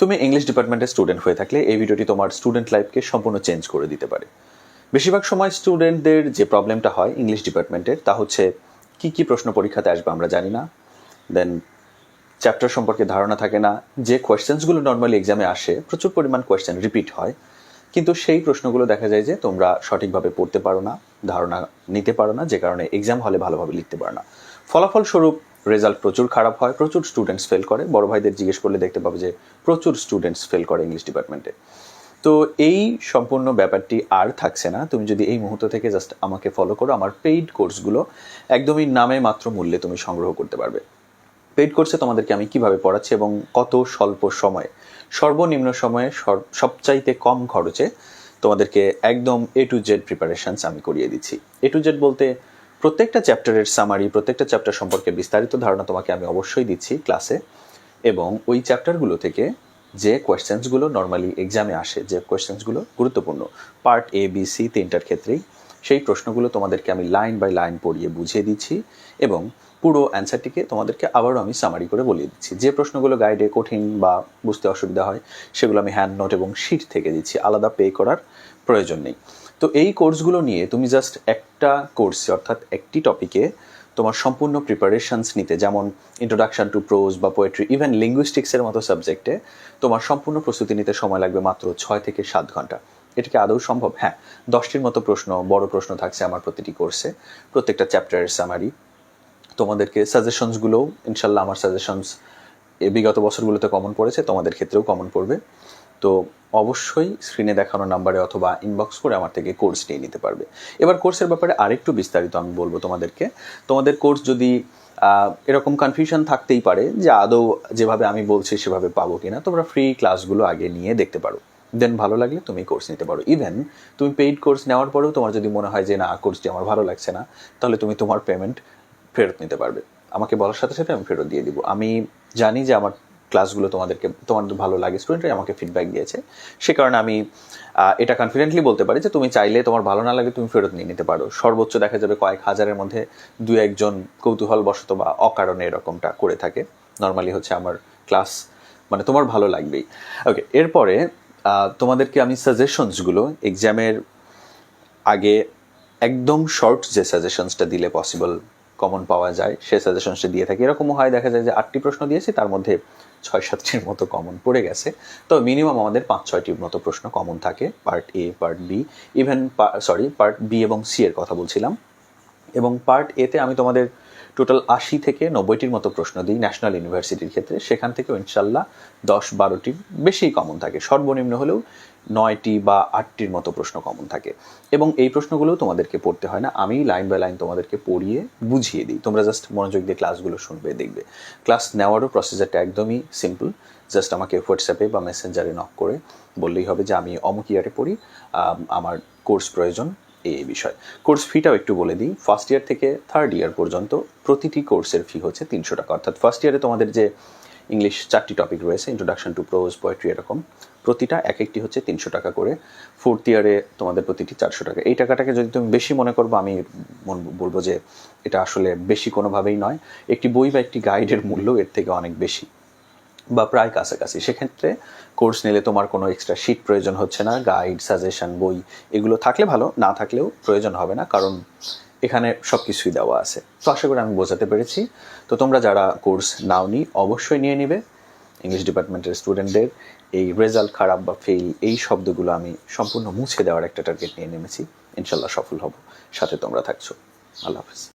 তুমি ইংলিশ ডিপার্টমেন্টের স্টুডেন্ট হয়ে থাকলে এই ভিডিওটি তোমার স্টুডেন্ট লাইফকে সম্পূর্ণ চেঞ্জ করে দিতে পারে। বেশিরভাগ সময় স্টুডেন্টদের যে প্রবলেমটা হয় ইংলিশ ডিপার্টমেন্টের তা হচ্ছে কি কি প্রশ্ন পরীক্ষাতে আসবে আমরা জানি না। দেন চ্যাপ্টার সম্পর্কে ধারণা থাকে না। যে কোয়েশ্চেন্সগুলো নর্মালি এক্সামে আসে, প্রচুর পরিমাণ কোয়েশ্চেন রিপিট হয়। কিন্তু সেই প্রশ্নগুলো দেখা যায় যে তোমরা সঠিকভাবে পড়তে পারো না, ধারণা নিতে পারো না, যে কারণে এক্সাম হলে ভালোভাবে লিখতে পারো না। ফলাফল স্বরূপ রেজাল্ট প্রচুর খারাপ হয়, প্রচুর স্টুডেন্টস ফেল করে। বড় ভাইদের জিজ্ঞেস করলে দেখতে পাবে যে প্রচুর স্টুডেন্টস ফেল করে ইংলিশ ডিপার্টমেন্টে তো এই সম্পূর্ণ ব্যাপারটি আর থাকছে না। তুমি যদি এই মুহূর্ত থেকে জাস্ট আমাকে ফলো করো, আমার পেইড কোর্সগুলো একদমই নামে মাত্র মূল্যে তুমি সংগ্রহ করতে পারবে। পেইড কোর্সে তোমাদেরকে আমি কীভাবে পড়াচ্ছি এবং কত স্বল্প সময়ে, সর্বনিম্ন সময়ে সবচাইতে কম খরচে তোমাদেরকে একদম এ টু জেড প্রিপারেশনস আমি করিয়ে দিচ্ছি। এ টু জেড বলতে প্রত্যেকটা চ্যাপ্টারের সামারি প্রত্যেকটা চ্যাপ্টার সম্পর্কে বিস্তারিত ধারণা তোমাকে আমি অবশ্যই দিচ্ছি ক্লাসে এবং ওই চ্যাপ্টারগুলো থেকে যে কোয়েশ্চেন্সগুলো নর্মালি এক্সামে আসে, যে কোয়েশ্চেন্সগুলো গুরুত্বপূর্ণ পার্ট এ বি সি তিনটার ক্ষেত্রেই, সেই প্রশ্নগুলো তোমাদেরকে আমি লাইন বাই লাইন পড়িয়ে বুঝিয়ে দিচ্ছি এবং পুরো অ্যান্সারটিকে তোমাদেরকে আবারও আমি সামারি করে বলিয়ে দিচ্ছি। যে প্রশ্নগুলো গাইডে কঠিন বা বুঝতে অসুবিধা হয়, সেগুলো আমি হ্যান্ড নোট এবং শিট থেকে দিচ্ছি। আলাদা পে করার প্রয়োজন নেই। তো এই কোর্সগুলো নিয়ে তুমি জাস্ট একটা কোর্সে অর্থাৎ একটি টপিকে তোমার সম্পূর্ণ প্রিপারেশনস নিতে, যেমন ইন্ট্রোডাকশন টু প্রোজ বা পোয়েট্রি ইভেন লিঙ্গুইস্টিক্সের মতো সাবজেক্টে তোমার সম্পূর্ণ প্রস্তুতি নিতে সময় লাগবে মাত্র ছয় থেকে সাত ঘণ্টা। এটাকে আদৌ সম্ভব? হ্যাঁ দশটির মতো প্রশ্ন, বড় প্রশ্ন থাকছে আমার প্রতিটি কোর্সে প্রত্যেকটা চ্যাপ্টারের সামারি তোমাদেরকে সাজেশনসগুলোও ইনশাল্লাহ আমার সাজেশনস বিগত বছরগুলোতে কমন পড়েছে, তোমাদের ক্ষেত্রেও কমন পড়বে। তো অবশ্যই স্ক্রিনে দেখানো নাম্বারে অথবা ইনবক্স করে আমার থেকে কোর্স নিয়ে নিতে পারবে। এবার কোর্সের ব্যাপারে আরেকটু বিস্তারিত আমি বলব তোমাদেরকে। তোমাদের কোর্স যদি এরকম কনফিউশন থাকতেই পারে যে আদৌ যেভাবে আমি বলছি সেভাবে পাবো কিনা, তোমরা ফ্রি ক্লাসগুলো আগে নিয়ে দেখতে পারো। দেন ভালো লাগলে তুমি কোর্স নিতে পারো। ইভেন তুমি পেইড কোর্স নেওয়ার পরেও তোমার যদি মনে হয় যে না কোর্সটি আমার ভালো লাগছে না, তাহলে তুমি তোমার পেমেন্ট ফেরত নিতে পারবে। আমাকে বলার সাথে সাথে আমি ফেরত দিয়ে দিব। আমি জানি যে আমার ক্লাসগুলো তোমাদেরকে, তোমাদের ভালো লাগে। স্টুডেন্টরাই আমাকে ফিডব্যাক দিয়েছে। সে কারণে আমি এটা কনফিডেন্টলি বলতে পারি যে তুমি চাইলে তোমার ভালো না লাগে তুমি ফেরত নিয়ে নিতে পারো। সর্বোচ্চ দেখা যাবে কয়েক হাজারের মধ্যে দু একজন কৌতূহলবশত বা অকারণে এরকমটা করে থাকে। নর্মালি হচ্ছে আমার ক্লাস মানে তোমার ভালো লাগবেই। ওকে এরপরে তোমাদেরকে আমি সাজেশনসগুলো এক্সামের আগে একদম শর্ট যে সাজেশনসটা দিলে পসিবল কমন পাওয়া যায়, সে সাজেশনসটি দিয়ে থাকি। এরকমও হয়, দেখা যায় যে আটটি প্রশ্ন দিয়েছি, তার মধ্যে ছয় সাতটির মতো কমন পড়ে গেছে। তো মিনিমাম আমাদের পাঁচ, ছয়টির মতো প্রশ্ন কমন থাকে part A part B even sorry part B এবং সি এর কথা বলছিলাম। এবং পার্ট এতে আমি তোমাদের টোটাল আশি থেকে নব্বইটির মতো প্রশ্ন দিই ন্যাশনাল ইউনিভার্সিটির ক্ষেত্রে। সেখান থেকেও ইনশাল্লাহ দশ বারোটির বেশি কমন থাকে। সর্বনিম্ন হলেও নয়টি বা আটটির মতো প্রশ্ন কমন থাকে। এবং এই প্রশ্নগুলোও তোমাদেরকে পড়তে হয় না। আমি লাইন বাই লাইন তোমাদেরকে পড়িয়ে বুঝিয়ে দিই। তোমরা জাস্ট মনোযোগ দিয়ে ক্লাসগুলো শুনবে, দেখবে। ক্লাস নেওয়ারও প্রসিজারটা একদমই সিম্পল জাস্ট আমাকে হোয়াটসঅ্যাপে বা মেসেঞ্জারে নক করে বললেই হবে যে, আমি অমুক ইয়ারে পড়ি। আমার কোর্স প্রয়োজন। এই বিষয়। কোর্স ফিটাও একটু বলে দিই। ফার্স্ট ইয়ার থেকে থার্ড ইয়ার পর্যন্ত প্রতিটি কোর্সের ফি হচ্ছে তিনশো টাকা। অর্থাৎ ফার্স্ট ইয়ারে তোমাদের যে ইংলিশ চারটি টপিক রয়েছে ইন্ট্রোডাকশন টু প্রোজ পোয়েট্রি এরকম, প্রতিটা এক একটি হচ্ছে তিনশো টাকা করে। ফোর্থ ইয়ারে তোমাদের প্রতিটি চারশো টাকা। এই টাকাটাকে যদি তুমি বেশি মনে করব, আমি বলব যে এটা আসলে বেশি কোনোভাবেই নয়। একটি বই বা একটি গাইডের মূল্য এর থেকে অনেক বেশি। বা প্রায় কাছাকাছি। সেক্ষেত্রে কোর্স নিলে তোমার কোনো এক্সট্রা শিট প্রয়োজন হচ্ছে না গাইড সাজেশন বই, এগুলো থাকলে ভালো, না থাকলেও প্রয়োজন হবে না, কারণ এখানে সব কিছুই দেওয়া আছে। তো আশা করি আমি বোঝাতে পেরেছি। তো তোমরা যারা কোর্স নাও নাওনি, অবশ্যই নিয়ে নিবে। ইংলিশ ডিপার্টমেন্টের স্টুডেন্টদের এই রেজাল্ট খারাপ বা ফেল এই শব্দগুলো আমি সম্পূর্ণ মুছে দেওয়ার একটা টার্গেট নিয়ে নেমেছি। ইনশাল্লাহ সফল হব। সাথে তোমরা থাকছো। আল্লাহ হাফিজ।